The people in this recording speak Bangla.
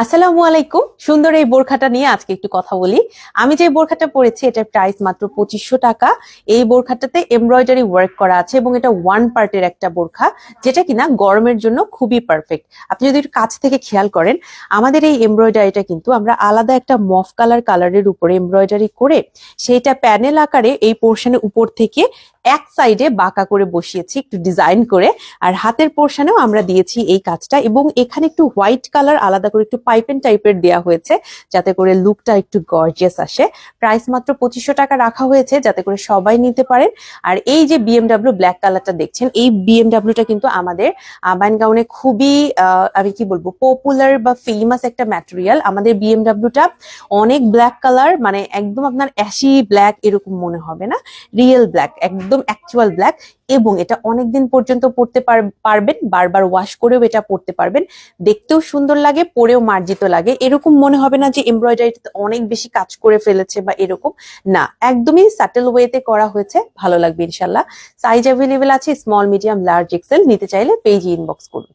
আসসালামু আলাইকুম। সুন্দর এই বোরখাটা নিয়ে আজকে একটু কথা বলি। আমি যে বোরখাটা পরেছি, এটার প্রাইস মাত্র পঁচিশশো টাকা। এই বোরখাটাতে এমব্রয়ডারি ওয়ার্ক করা আছে এবং এটা ওয়ান পার্টের একটা বোরখা, যেটা কিনা গরমের জন্য খুবই পারফেক্ট আপনি যদি কাছ থেকে খেয়াল করেন, আমাদের এই এমব্রয়ডারিটা কিন্তু আমরা আলাদা একটা মফ কালার কালারের উপরে এমব্রয়ডারি করে, সেইটা প্যানেল আকারে এই পোর্শনের উপর থেকে এক সাইডে বাঁকা করে বসিয়েছি, একটু ডিজাইন করে, আর হাতের পোর্শনেও আমরা দিয়েছি এই কাজটা এবং এখানে একটু হোয়াইট কালার আলাদা করে একটু পাইপেন টাইপের দেওয়া হয়েছে, যাতে করে লুকটা একটু গর্জিয়াস আসে। প্রাইস মাত্র পঁচিশশো টাকা রাখা হয়েছে, যাতে করে সবাই নিতে পারেন। আর এই যে বিএমডাব্লিউ ব্ল্যাক কালারটা দেখছেন, এই বিএমডাব্লিউটা কিন্তু আমাদের আবাইন গাউনে খুবই আমি কি বলব পপুলার বা ফেমাস একটা ম্যাটেরিয়াল আমাদের বিএমডাব্লিউটা অনেক ব্ল্যাক কালার মানে একদম আপনার অ্যাশি ব্ল্যাক এরকম মনে হবে না রিয়েল ব্ল্যাক একদম অ্যাকচুয়াল ব্ল্যাক এবং এটা অনেকদিন পর্যন্ত পড়তে পারবেন, বারবার ওয়াশ করেও এটা পড়তে পারবেন। দেখতেও সুন্দর লাগে, পরেও মার্জিত লাগে। এরকম মনে হবে না যে এমব্রয়ডারিতে অনেক বেশি কাজ করে ফেলেছে বা এরকম। না, একদমই সাটেল ওয়েতে করা হয়েছে। ভালো লাগবে ইনশাল্লাহ। সাইজ অ্যাভেলেবেল আছে স্মল মিডিয়াম লার্জ এক্সেল নিতে চাইলে পেজ ইনবক্স করুন।